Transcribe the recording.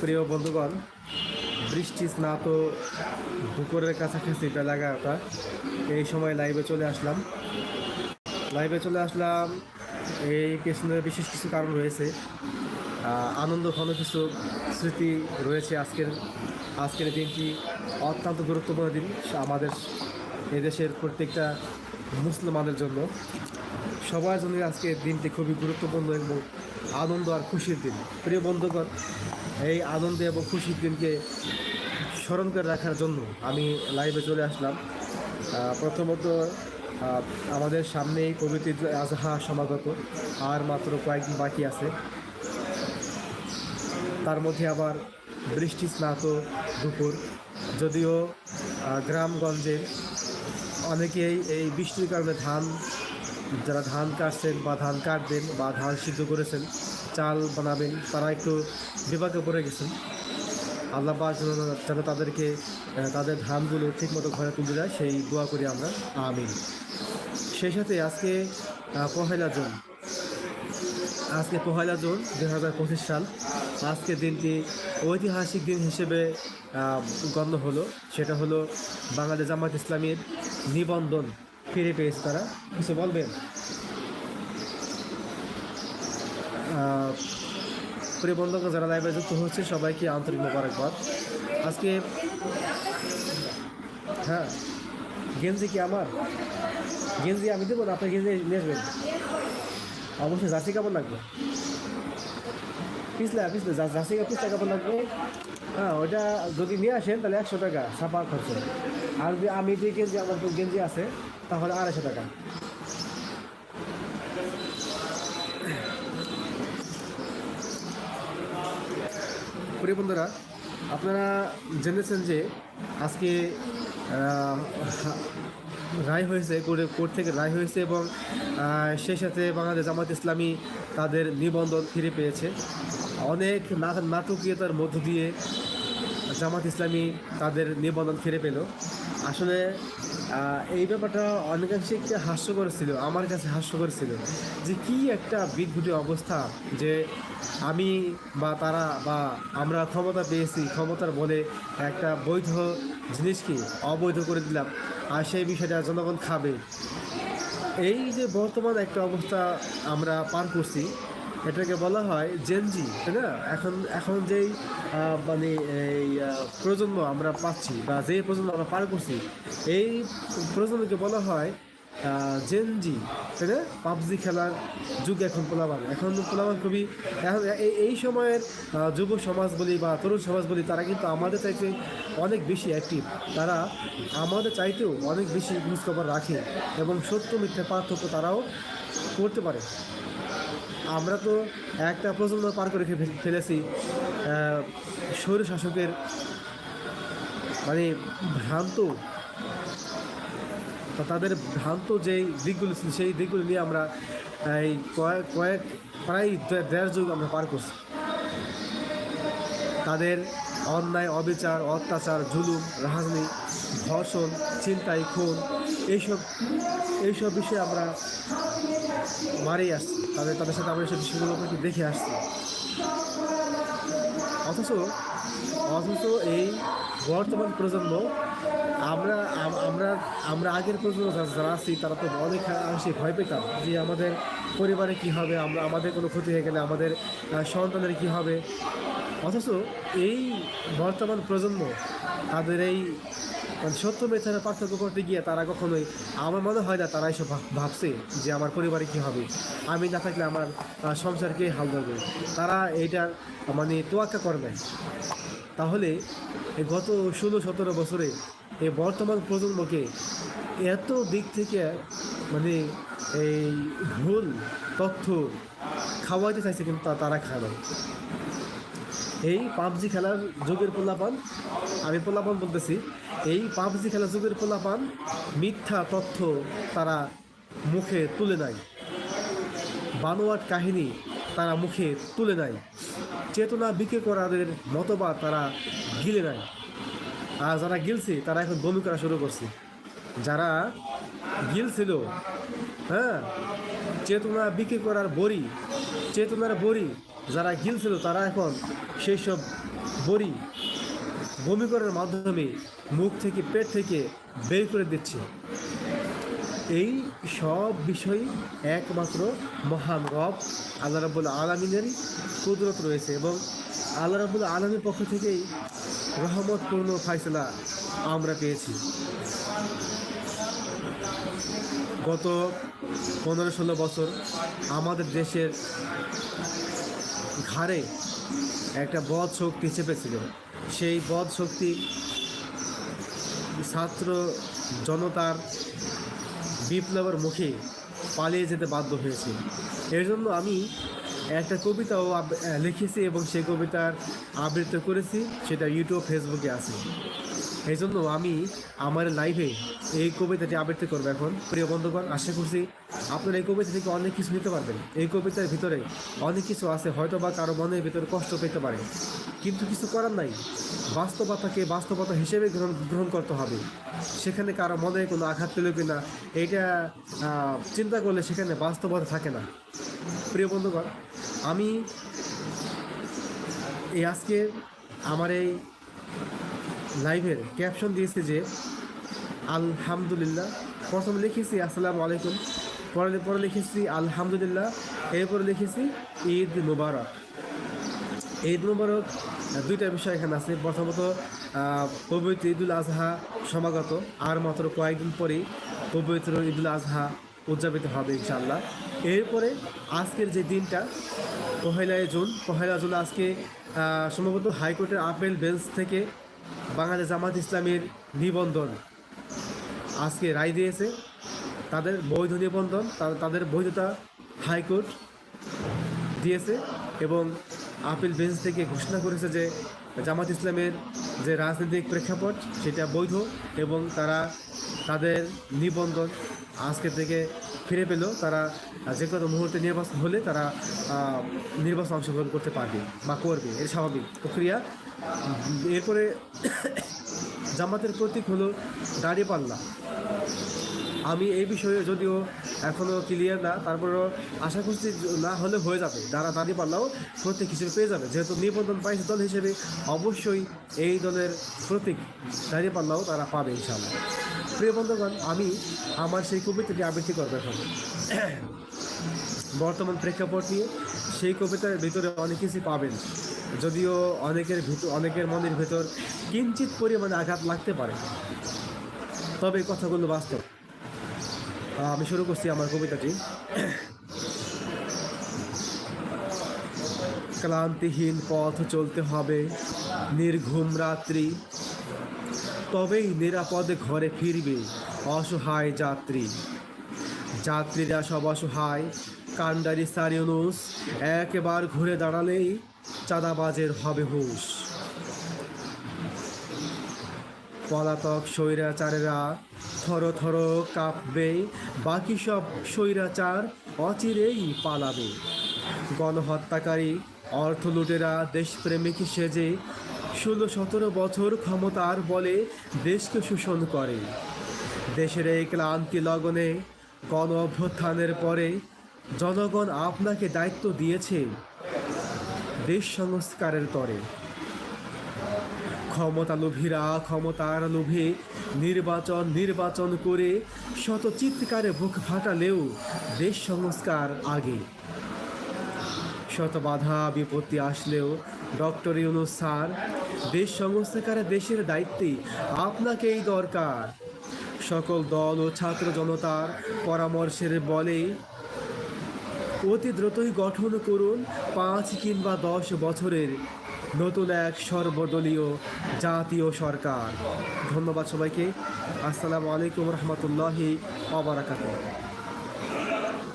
প্রিয় বন্ধুগণ, বৃষ্টি স্নাত দুপুরের কাছাকাছি বেলা এগারোটা এই সময় লাইভে চলে আসলাম। লাইভে চলে আসলাম, এই পেছনে বিশেষ কিছু কারণ রয়েছে। আনন্দ ঘন কিছু স্মৃতি রয়েছে আজকের আজকের দিনটি অত্যন্ত গুরুত্বপূর্ণ দিন আমাদের এদেশের প্রত্যেকটা মুসলমানের জন্য। সবার জন্য আজকে দিনটি খুবই গুরুত্বপূর্ণ এবং আনন্দ আর খুশির দিন। প্রিয় বন্ধুগণ এই আনন্দে এবং খুশির দিনকে স্মরণ করে রাখার জন্য আমি লাইভে চলে আসলাম। প্রথমত আমাদের সামনেই পবিত্র আজহা সমাগত। আর মাত্র কয়েকদিন বাকি আছে। তার মধ্যে আবার বৃষ্টি স্নাত দুপুর। যদিও আহ, গ্রামগঞ্জের অনেকেই এই বৃষ্টির কারণে ধান যারা ধান কাটছেন বা ধান কাটবেন বা ধান সিদ্ধ করেছেন চাল বানাবেন তারা একটু বিপাকে পড়ে গেছেন। আল্লাহ যেন তাদেরকে তাদের ধানগুলো ঠিকমতো ঘরে তুলে দেয় সেই দোয়া করি আমরা। আমিন। সেই সাথে আজকে পহেলা জুন। আজকে পহেলা জুন দুই হাজার পঁচিশ সাল। আজকে দিনটি ঐতিহাসিক দিন হিসেবে গণ্য হলো। সেটা হলো বাংলাদেশ জামাত ইসলামীর নিবন্ধন ফিরে পেয়েছে তারা। কিছু বলবেন? প্রিয় বন্ধুগণ যারা লাইভে যুক্ত হচ্ছে সবাইকে আন্তরিক মোবারকবাদ। আজকে হ্যাঁ গেঞ্জি কি আমার? গেঞ্জি আমি দেবো না? আপনার গেঞ্জি নিয়ে আসবেন। অবশ্যই জার্সি কাপড় লাগবে। পিছলা পিছলা, জার্সি পিছলা কাপড় লাগবে। হ্যাঁ ওইটা যদি নিয়ে আসেন, তাহলে একশো টাকা ছাপা খরচ। আর যদি আমি যে গেঞ্জি, আমার গেঞ্জি আছে, তাহলে আড়াইশো টাকা। প্রিয় বন্ধুরা, আপনারা জেনেছেন যে আজকে রায় হয়েছে, কোর্টে, কোর্ট থেকে রায় হয়েছে এবং সেই সাথে বাংলাদেশ জামাত ইসলামী তাদের নিবন্ধন ফিরে পেয়েছে। অনেক নাটকীয়তার মধ্য দিয়ে জামাত ইসলামী তাদের নিবন্ধন ফিরে পেল। আসলে এই ব্যাপারটা অনেকাংশে একটু হাস্যকর ছিল, আমার কাছে হাস্যকর ছিল, যে কি একটা বিদঘুটে অবস্থা যে আমি বা তারা বা আমরা ক্ষমতা পেয়েছি, ক্ষমতার বলে একটা বৈধ জিনিসকে অবৈধ করে দিলাম, আর সেই বিষয়টা জনগণ খাবে। এই যে বর্তমান একটা অবস্থা আমরা পার করছি এটাকে বলা হয় জেনজি তাই না? এখন এখন যেই মানে এই প্রজন্ম আমরা পাচ্ছি বা যে প্রজন্ম আমরা পার করছি, এই প্রজন্মকে বলা হয় জেনজি তাই না? পাবজি খেলার যুগ এখন পোলাবান এখন পোলাবান খুবই, এখন এই সময়ের যুব সমাজ বলি বা তরুণ সমাজ বলি, তারা কিন্তু আমাদের চাইতে অনেক বেশি অ্যাক্টিভ তারা আমাদের চাইতেও অনেক বেশি খোঁজখবর রাখে এবং সত্য মিথ্যা পার্থক্য তারাও করতে পারে। আমরা তো একটা প্রজন্ম পার করে ফেলেছি স্বৈর শাসকের মানে ভ্রান্ত তাদের ভ্রান্ত যেই দিকগুলো ছিল, সেই দিকগুলো নিয়ে আমরা এই কয়েক কয়েক, প্রায় দেড় যুগ আমরা পার করছি। তাদের অন্যায়, অবিচার, অত্যাচার, জুলুম রাজনী ধর্ষণ, ছিনতাই, খুন, এইসব এইসব বিষয়ে আমরা মারেই আসছি। তাদের তাদের সাথে আমরা এইসব বিষয়গুলোকে দেখে আসছি। অথচ অথচ এই বর্তমান প্রজন্ম, আমরা আমরা আমরা আগের প্রজন্ম যারা আছি, তারা তো অনেক অংশে ভয় পেতাম যে আমাদের পরিবারে কি হবে, আমরা আমাদের কোনো ক্ষতি হয়ে গেলে আমাদের সন্তানের কি হবে। অথচ এই বর্তমান প্রজন্ম, তাদের এই মানে সত্য মিথ্যার পার্থক্য করতে গিয়ে তারা কখনোই, আমার মনে হয় না তারা এসব ভাবছে যে আমার পরিবারে কি হবে। আমি না থাকলে আমার সংসারকে হাল ধরবে? তারা এইটার মানে তোয়াক্কা করবে তাহলে গত ষোলো, সতেরো বছরে এই বর্তমান প্রজন্মকে এত দিক থেকে মানে এই ভুল তথ্য খাওয়াইতে চাইছে কিন্তু তারা খায় না এই পাবজি খেলার যুগের পোলাপান, আমি পোলাপান বলতেছি, এই পাবজি খেলার যুগের পোলাপান মিথ্যা তথ্য তারা মুখে তুলে নেয় বানোয়াট কাহিনী তারা মুখে তুলে নেয় চেতনা বিক্রি করাদের মতবাদ তারা গিলে নেয় আর যারা গিলছে, তারা এখন বমি করা শুরু করছে। যারা গিলছিল হ্যাঁ চেতনা বিক্রি করার বড়ি, চেতনার বড়ি যারা গিলছিল তারা এখন সেই সব বড়ি বমি মাধ্যমে মুখ থেকে, পেট থেকে বের করে দিচ্ছে। এই সব বিষয় একমাত্র মহান রব আল্লাহ রাবুল আলমিনেরই কুদরত রয়েছে এবং আল্লাহ রাবুল আলমীর পক্ষ থেকেই রহমতপূর্ণ ফাইসলা আমরা পেয়েছি। গত পনেরো ষোলো বছর আমাদের দেশের ঘাড়ে একটা বধ শক্তি চেপেছিল। সেই বধ শক্তি ছাত্র জনতার বিপ্লবের মুখে পালিয়ে যেতে বাধ্য হয়েছে। এর জন্য আমি একটা কবিতাও লিখেছি এবং সেই কবিতার আবৃত্ত করেছি, সেটা ইউটিউব ফেসবুকে আছে। এই জন্য আমি আমার লাইফে এই কবিতাটি আবৃত্তি করব এখন, প্রিয় বন্ধুগণ, আশা করছি আপনারা এই কবিতা থেকে অনেক কিছু নিতে পারবেন। এই কবিতার ভিতরে অনেক কিছু আছে হয়তো বা কারও মনের ভিতরে কষ্ট পেতে পারে। কিন্তু কিছু করার নাই। বাস্তবতাকে বাস্তবতা হিসেবে গ্রহণ গ্রহণ করতে হবে। সেখানে কারও মনে কোনো আঘাত পেল কি না এইটা চিন্তা করলে সেখানে বাস্তবতা থাকে না। প্রিয় বন্ধুগণ, আমি এই আজকে আমার এই লাইভের ক্যাপশন দিয়েছে যে, আলহামদুলিল্লাহ। প্রথম লিখেছি, আসসালামু আলাইকুম। পরে পরে লিখেছি, আলহামদুলিল্লাহ। এরপরে লিখেছি, ঈদ মুবারক। ঈদ মুবারক দুইটা বিষয় এখানে আছে। প্রথমত পবিত্র ঈদুল আজহা সমাগত। আর মাত্র কয়েকদিন পরেই পবিত্র ঈদুল আজহা উদযাপিত হবে ইনশাআল্লাহ। এরপরে আজকের যে দিনটা, পহেলা জুন পহেলা জুন আজকে সম্ভবত হাইকোর্টের আপেল বেঞ্চ থেকে বাংলাদেশ জামাত ইসলামের নিবন্ধন আজকে রায় দিয়েছে। তাদের বৈধ নিবন্ধন তাদের বৈধতা হাইকোর্ট দিয়েছে এবং আপিল বেঞ্চ থেকে ঘোষণা করেছে যে জামাত ইসলামের যে রাজনৈতিক প্রেক্ষাপট, সেটা বৈধ এবং তারা তাদের নিবন্ধন আজকে থেকে ফিরে পেল। তারা যে কোনো মুহূর্তে নির্বাচন হলে তারা নির্বাচন অংশগ্রহণ করতে পারবে বা করবে। এর স্বাভাবিক প্রক্রিয়া। এরপরে জামাতের প্রতীক হলো দাঁড়িপাল্লা আমি এই বিষয়ে যদিও এখনও ক্লিয়ার না, তারপরেও আশা করছি না হলে হয়ে যাবে। যারা দাঁড়িয়ে পারলেও প্রতীক হিসেবে পেয়ে যাবে। যেহেতু নিবন্ধন পাইছে দল হিসেবে, অবশ্যই এই দলের প্রতীক দাঁড়িয়ে পারলেও তারা পাবে ইনশাআল্লাহ। প্রিয় বন্ধুগণ, আমি আমার সেই কবিতাটি আবৃত্তি করব এখন। বর্তমান প্রেক্ষাপট নিয়ে সেই কবিতার ভিতরে অনেক কিছু পাবেন। যদিও অনেকের ভিতর, অনেকের মনের ভেতর কিঞ্চিত পরিমাণে আঘাত লাগতে পারে। তবে কথাগুলো বাস্তব। আমি শুরু করছি আমার কবিতাটি। ক্লান্তিহীন পথ চলতে হবে, নির্ঘুম রাত্রি। তবেই নিরাপদে ঘরে ফিরবে অসহায় যাত্রী। যাত্রীরা সব অসহায়। কান্ডারি সারিউনুস একবার ঘুরে দাঁড়ালেই চাঁদাবাজের হবে হুঁশ পলাতক স্বৈরাচারেরা থর থর কাঁপবে, বাকি সব স্বৈরাচার অচিরেই পালাবে। গণহত্যাকারী, অর্থ লুটেরা, দেশপ্রেমিক সেজে ষোলো সতেরো বছর ক্ষমতার বলে দেশকে শোষণ করে। দেশের এই ক্লান্তি লগনে গণ অভ্যুত্থানের পরে জনগণ আপনাকে দায়িত্ব দিয়েছে দেশ সংস্কারের তরে। ক্ষমতা লোভীরা ক্ষমতার লোভে নির্বাচন নির্বাচন করে শত চিৎকারে বুক ফাটালেও দেশ সংস্কার আগে। শত বাধা বিপত্তি আসলেও ডক্টর ইউনুস স্যার দেশ সংস্কারে দেশের দায়িত্বে আপনাকেই দরকার। সকল দল ও ছাত্র জনতার পরামর্শের বলে অতি দ্রুতই গঠন করুন পাঁচ কিংবা দশ বছরের নতুন এক সর্বদলীয় জাতীয় সরকার। ধন্যবাদ সবাইকে। আসসালামু আলাইকুম রহমতুল্লাহি অবরাকাত